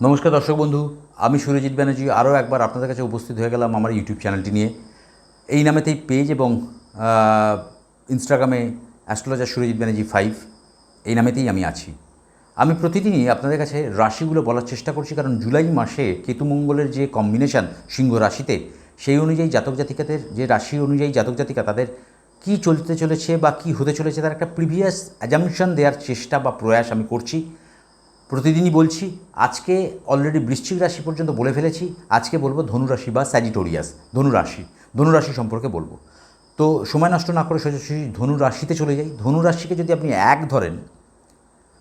নমস্কার দর্শক বন্ধু, আমি সুরজিৎ ব্যানার্জি আরও একবার আপনাদের কাছে উপস্থিত হয়ে গেলাম আমার ইউটিউব চ্যানেলটি নিয়ে। এই নামেতেই পেজ এবং ইনস্টাগ্রামে অ্যাস্ট্রোলজার সুরজিৎ ব্যানার্জি ফাইভ এই নামেতেই আমি আছি। আমি প্রতিদিনই আপনাদের কাছে রাশিগুলো বলার চেষ্টা করছি, কারণ জুলাই মাসে কেতুমঙ্গলের যে কম্বিনেশন সিংহ রাশিতে, সেই অনুযায়ী জাতক জাতিকাদের, যে রাশি অনুযায়ী জাতক জাতিকা, তাদের কী চলতে চলেছে বা কী হতে চলেছে, তার একটা প্রিভিয়াস অ্যাজামশন দেওয়ার চেষ্টা বা প্রয়াস আমি করছি। প্রতিদিনই বলছি, আজকে অলরেডি বৃশ্চিক রাশি পর্যন্ত বলে ফেলেছি, আজকে বলব ধনুরাশি বা স্যাজিটোরিয়াস ধনুরাশি ধনুরাশি সম্পর্কে বলব। তো সময় নষ্ট না করে সোজাসুজি ধনুরাশিতে চলে যাই। ধনুরাশিকে যদি আপনি এক ধরেন,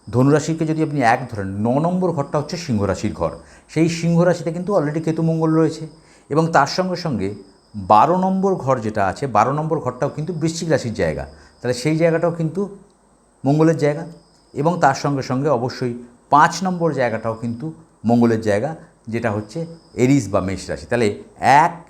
ধনুরাশিকে যদি আপনি এক ধরেন, ন নম্বর ঘরটা হচ্ছে সিংহ রাশির ঘর। সেই সিংহ রাশিতে কিন্তু অলরেডি কেতুমঙ্গল রয়েছে এবং তার সঙ্গে সঙ্গে বারো নম্বর ঘর যেটা আছে, বারো নম্বর ঘরটাও কিন্তু বৃশ্চিক রাশির জায়গা। তাহলে সেই জায়গাটাও কিন্তু মঙ্গলের জায়গা এবং তার সঙ্গে সঙ্গে অবশ্যই পাঁচ নম্বর জায়গাটাও কিন্তু মঙ্গলের জায়গা, যেটা হচ্ছে এরিস বা মেষ রাশি। তাহলে এক,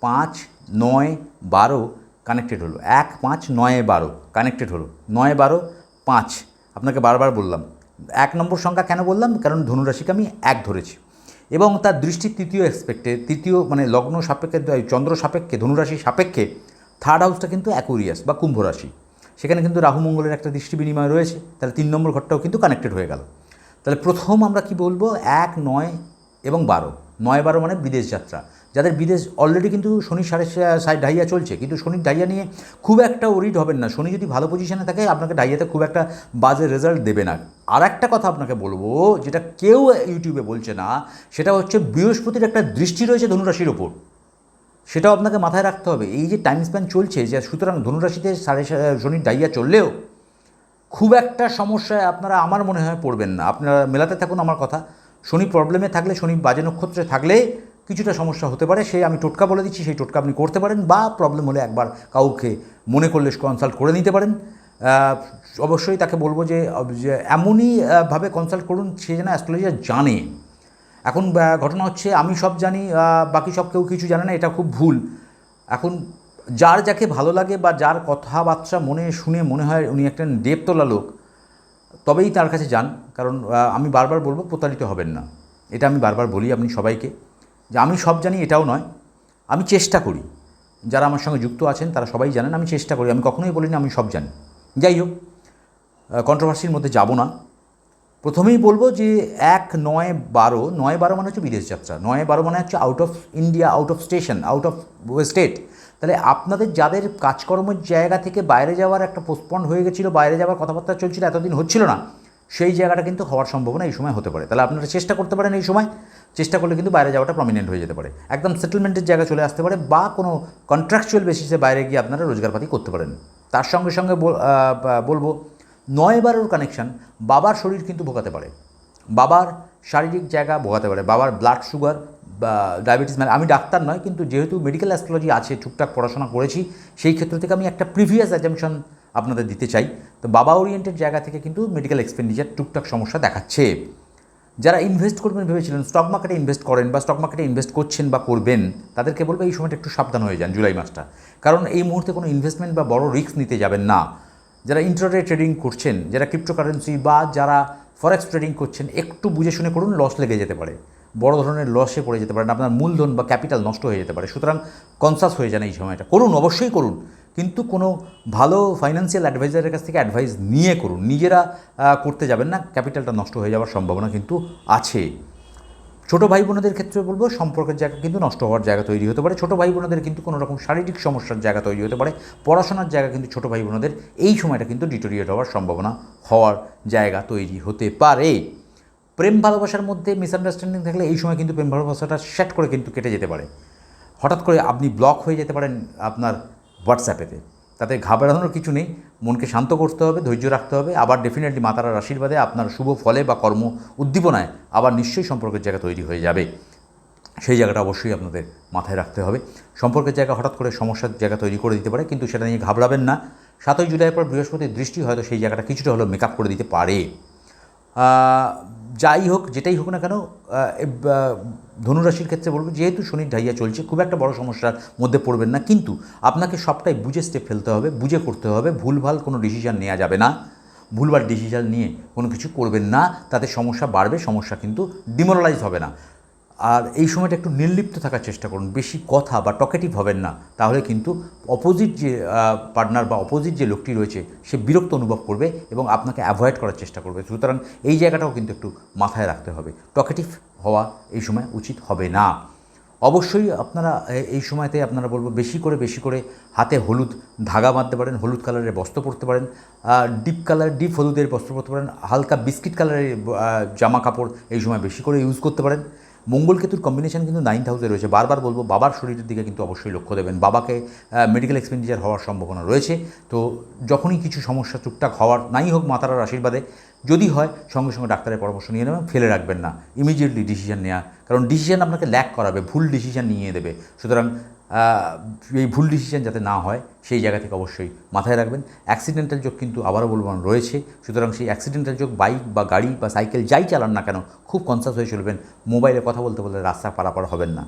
পাঁচ, নয়, বারো কানেক্টেড হলো। এক, পাঁচ, নয়, বারো কানেক্টেড হলো। নয়, বারো, পাঁচ। আপনাকে বারবার বললাম, এক নম্বর সংখ্যা কেন বললাম? কারণ ধনুরাশিকে আমি এক ধরেছি। এবং তার দৃষ্টি তৃতীয় এক্সপেক্টে তৃতীয় মানে লগ্ন সাপেক্ষে চন্দ্র সাপেক্ষে, ধনুরাশি সাপেক্ষে থার্ড হাউসটা কিন্তু অ্যাকুরিয়াস বা কুম্ভ রাশি। সেখানে কিন্তু রাহু মঙ্গলের একটা দৃষ্টি বিনিময় রয়েছে। তাহলে তিন নম্বর ঘরটাও কিন্তু কানেক্টেড হয়ে গেল। তাহলে প্রথম আমরা কি বলব? এক, নয় এবং বারো। নয়, বারো মানে বিদেশ যাত্রা। যাদের বিদেশ অলরেডি কিন্তু শনি সাড়ে সাড়ে ডাইয়া চলছে। কিন্তু শনির ডাইয়া নিয়ে খুব একটা ওরিড হবেন না। শনি যদি ভালো পজিশনে থাকে, আপনাকে ডাইয়াতে খুব একটা বাজে রেজাল্ট দেবে না। আর একটা কথা আপনাকে বলব, যেটা কেউ ইউটিউবে বলছে না, সেটা হচ্ছে বৃহস্পতির একটা দৃষ্টি রয়েছে ধনুরাশির ওপর। সেটাও আপনাকে মাথায় রাখতে হবে। এই যে টাইম স্প্যান চলছে, যে সুতরাং ধনুরাশিতে সাড়ে শনির ডাইয়া চললেও খুব একটা সমস্যায় আপনারা আমার মনে হয় পড়বেন না। আপনারা মেলাতে থাকুন আমার কথা। শনি প্রবলেমে থাকলে, শনি বাজে নক্ষত্রে থাকলে কিছুটা সমস্যা হতে পারে। সে আমি টোটকা বলে দিচ্ছি, সেই টোটকা আপনি করতে পারেন বা প্রবলেম হলে একবার কাউকে মনে করলে কনসাল্ট করে নিতে পারেন। অবশ্যই তাকে বলব যে এমনই ভাবে কনসাল্ট করুন, সে যেন অ্যাস্ট্রোলজিয়া জানে। এখন ঘটনা হচ্ছে, আমি সব জানি বাকি সব কেউ কিছু জানে না, এটা খুব ভুল। এখন যার যাকে ভালো লাগে বা যার কথাবার্তা মনে, শুনে মনে হয় উনি একটা ডেপ তোলা লোক, তবেই তার কাছে যান। কারণ আমি বারবার বলব, প্রতারিত হবেন না। এটা আমি বারবার বলি আপনি সবাইকে, যে আমি সব জানি এটাও নয়। আমি চেষ্টা করি। যারা আমার সঙ্গে যুক্ত আছেন, তারা সবাই জানেন, আমি চেষ্টা করি। আমি কখনোই বলি না আমি সব জানি। যাই হোক কন্ট্রোভার্সির মধ্যে যাব না। প্রথমেই বলব যে, এক নয় বারো নয় বারো মানে হচ্ছে বিদেশ যাত্রা। নয় বারো মানে হচ্ছে out of India out of station out of state তাহলে আপনাদের যাদের কাজকর্মের জায়গা থেকে বাইরে যাওয়ার একটা পোস্টপন্ড হয়ে গেছিল, বাইরে যাওয়ার কথাবার্তা চলছিল, এতদিন হচ্ছিল না, সেই জায়গাটা কিন্তু হওয়ার সম্ভাবনা এই সময় হতে পারে। তাহলে আপনারা চেষ্টা করতে পারেন এই সময়, চেষ্টা করলে কিন্তু বাইরে যাওয়াটা প্রমিনেন্ট হয়ে যেতে পারে। একদম সেটেলমেন্টের জায়গা চলে আসতে পারে বা কোনো কন্ট্রাকচুয়াল বেসিসে বাইরে গিয়ে আপনারা রোজগারপাতি করতে পারেন। তার সঙ্গে সঙ্গে বল- বলব নয় বারোর কানেকশান বাবার শরীর কিন্তু ভোগাতে পারে। বাবার শারীরিক জায়গা ভোগাতে পারে, বাবার ব্লাড সুগার ডায়াবেটিস মানে আমি ডাক্তার নয়, কিন্তু যেহেতু মেডিকেল অ্যাস্ট্রোলজি আছে, টুকটাক পড়াশোনা করেছি, সেই ক্ষেত্র থেকে আমি একটা প্রিভিয়াস অ্যাজামশন আপনাদের দিতে চাই। তো বাবা ওরিয়েন্টেড জায়গা থেকে কিন্তু মেডিকেল এক্সপেন্ডিচার টুকটাক সমস্যা দেখাচ্ছে। যারা ইনভেস্ট করবেন ভেবেছিলেন স্টক মার্কেটে ইনভেস্ট করেন বা স্টক মার্কেটে ইনভেস্ট করছেন বা করবেন, তাদেরকে বলব এই সময়টা একটু সাবধান হয়ে যান জুলাই মাসটা। কারণ এই মুহূর্তে কোনো ইনভেস্টমেন্ট বা বড় রিস্ক নিতে যাবেন না। যারা ইন্টারডে ট্রেডিং করছেন, যারা ক্রিপ্টোকারেন্সি বা যারা ফরেক্স ট্রেডিং করছেন, একটু বুঝে শুনে করুন লস লেগে যেতে পারে। বড় ধরনের লসে পড়ে যেতে পারেন আপনার মূলধন বা ক্যাপিটাল নষ্ট হয়ে যেতে পারে। সুতরাং কনসাস হয়ে যান এই সময়টা। করুন, অবশ্যই করুন। কিন্তু কোনো ভালো ফাইন্যান্সিয়াল অ্যাডভাইজারের কাছ থেকে অ্যাডভাইস নিয়ে করুন। নিজেরা করতে যাবেন না ক্যাপিটালটা নষ্ট হয়ে যাওয়ার সম্ভাবনা কিন্তু আছে। ছোটো ভাই বোনদের ক্ষেত্রে বলব, সম্পর্কের জায়গা কিন্তু নষ্ট হওয়ার জায়গা তৈরি হতে পারে। ছোটো ভাই বোনদের কিন্তু কোনো রকম শারীরিক সমস্যার জায়গা তৈরি হতে পারে। পড়াশোনার জায়গা কিন্তু ছোটো ভাই বোনদের এই সময়টা কিন্তু ডিটোরিয়েট হওয়ার সম্ভাবনা হওয়ার জায়গা তৈরি হতে পারে। প্রেম ভালোবাসার মধ্যে মিসআন্ডারস্ট্যান্ডিং থাকলে এই সময় কিন্তু প্রেম ভালোবাসাটা সেট করে কিন্তু কেটে যেতে পারে। হঠাৎ করে আপনি ব্লক হয়ে যেতে পারেন আপনার হোয়াটসঅ্যাপেতে তাতে ঘাবড়ানোর কিছু নেই, মনকে শান্ত করতে হবে, ধৈর্য রাখতে হবে, আবার ডেফিনেটলি মাতারার আশীর্বাদে আপনার শুভ ফলে বা কর্ম উদ্দীপনায় আবার নিশ্চয়ই সম্পর্কের জায়গা তৈরি হয়ে যাবে। সেই জায়গাটা অবশ্যই আপনাদের মাথায় রাখতে হবে। সম্পর্কের জায়গা হঠাৎ করে সমস্যার জায়গা তৈরি করে দিতে পারে, কিন্তু সেটা নিয়ে ঘাবড়াবেন না। সাতই জুলাইয়ের পর বৃহস্পতির দৃষ্টি হয়তো সেই জায়গাটা কিছুটা হলেও মেকআপ করে দিতে পারে। যাই হোক, যেটাই হোক না কেন ধনুরাশির ক্ষেত্রে বলব, যেহেতু শনির ঢাইয়া চলছে, খুব একটা বড় সমস্যার মধ্যে পড়বেন না। কিন্তু আপনাকে সবটাই বুঝে স্টেপ ফেলতে হবে, বুঝে করতে হবে, ভুলভাল কোনো ডিসিশন নেওয়া যাবে না। ভুলভাল ডিসিশন নিয়ে কোনো কিছু করবেন না, তাতে সমস্যা বাড়বে, সমস্যা কিন্তু ডিমোরালাইজ হবে না। আর এই সময়টা একটু নির্লিপ্ত থাকার চেষ্টা করুন। বেশি কথা বা টকেটিভ হবেন না। তাহলে কিন্তু অপোজিট যে পার্টনার বা অপোজিট যে লোকটি রয়েছে, সে বিরক্ত অনুভব করবে এবং আপনাকে অ্যাভয়েড করার চেষ্টা করবে। সুতরাং এই জায়গাটাও কিন্তু একটু মাথায় রাখতে হবে। টকেটিভ হওয়া এই সময় উচিত হবে না। অবশ্যই আপনারা এই সময়তে আপনারা বলব বেশি করে বেশি করে হাতে হলুদ ধাগা বাঁধতে পারেন, হলুদ কালারের বস্ত্র পরতে পারেন ডিপ কালার ডিপ হলুদের বস্ত্র পরতে পারেন, হালকা বিস্কিট কালারের জামা কাপড় এই সময় বেশি করে ইউজ করতে পারেন। মঙ্গল কেতুর কম্বিনেশন কিন্তু নাইন হাউসে রয়েছে। বারবার বলব, বাবার শরীরের দিকে কিন্তু অবশ্যই লক্ষ্য দেবেন। বাবাকে মেডিকেল এক্সপেন্ডিচার হওয়ার সম্ভাবনা রয়েছে। তো যখনই কিছু সমস্যা টুকটাক হওয়ার, নাই হোক মাতারার আশীর্বাদে, যদি হয়, সঙ্গে সঙ্গে ডাক্তারের পরামর্শ নিয়ে নেবেন, ফেলে রাখবেন না। ইমিডিয়েটলি ডিসিশন নেওয়া কারণ ডিসিশন আপনাকে ল্যাক করাবে, ভুল ডিসিশন নিয়ে দেবে সুতরাং এই ভুল ডিসিশন যাতে না হয়, সেই জায়গা থেকে অবশ্যই মাথায় রাখবেন। অ্যাক্সিডেন্টাল যোগ কিন্তু আবারও বলব রয়েছে। সুতরাং সেই অ্যাক্সিডেন্টাল যোগ বাইক বা গাড়ি বা সাইকেল যাই চালান না কেন, খুব কনসাস হয়ে চলবেন। মোবাইলে কথা বলতে বলতে রাস্তা পারাপার হবেন না।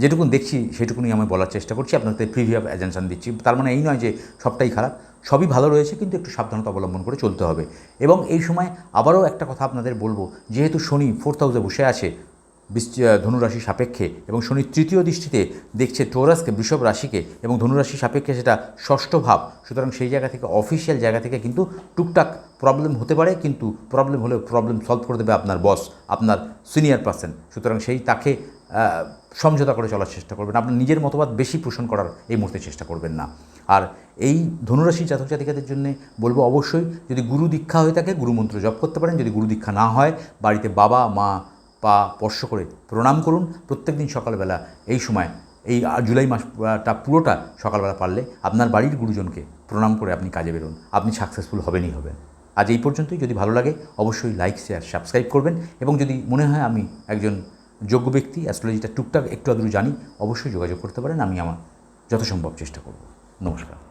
যেটুকুন দেখছি, সেটুকুনি আমি বলার চেষ্টা করছি। আপনাদের প্রিভিয়াস অ্যাজেনশন দিচ্ছি। তার মানে এই নয় যে সবটাই খারাপ। সবই ভালো রয়েছে, কিন্তু একটু সাবধানতা অবলম্বন করে চলতে হবে। এবং এই সময় আবারও একটা কথা আপনাদের বলব, যেহেতু শনি ফোর্থ হাউসে বসে আছে ধনুরাশি সাপেক্ষে এবং শনি তৃতীয় দৃষ্টিতে দেখছে টোরাসকে বৃষভ রাশিকে এবং ধনুরাশি সাপেক্ষে সেটা ষষ্ঠ ভাব। সুতরাং সেই জায়গা থেকে অফিসিয়াল জায়গা থেকে কিন্তু টুকটাক প্রবলেম হতে পারে, কিন্তু প্রবলেম হলেও প্রবলেম সলভ করে দেবে আপনার বস আপনার সিনিয়র পার্সন সুতরাং সেই তাকে সমঝোতা করে চলার চেষ্টা করবেন। আপনার নিজের মতবাদ বেশি পোষণ করার এই মুহূর্তে চেষ্টা করবেন না। আর এই ধনুরাশি জাতক জাতিকাদের জন্য বলব অবশ্যই, যদি গুরু দীক্ষা হয়ে থাকে গুরুমন্ত্র জপ করতে পারেন। যদি গুরু দীক্ষা না হয়, বাড়িতে বাবা, মা পা স্পর্শ করে প্রণাম করুন। প্রত্যেক দিন সকালবেলা এই সময়, এই জুলাই মাসটা পুরোটা সকালবেলা পারলে আপনার বাড়ির গুরুজনকে প্রণাম করে আপনি কাজে বেরোন। আপনি সাকসেসফুল হবেনই হবেন। আজ এই পর্যন্তই। যদি ভালো লাগে অবশ্যই লাইক শেয়ার সাবস্ক্রাইব করবেন এবং যদি মনে হয় আমি একজন যোগ্য ব্যক্তি অ্যাস্ট্রোলজিটা টুকটাক একটু আধটু জানি, অবশ্যই যোগাযোগ করতে পারেন। আমি আমার যথাসম্ভব চেষ্টা করব। নমস্কার।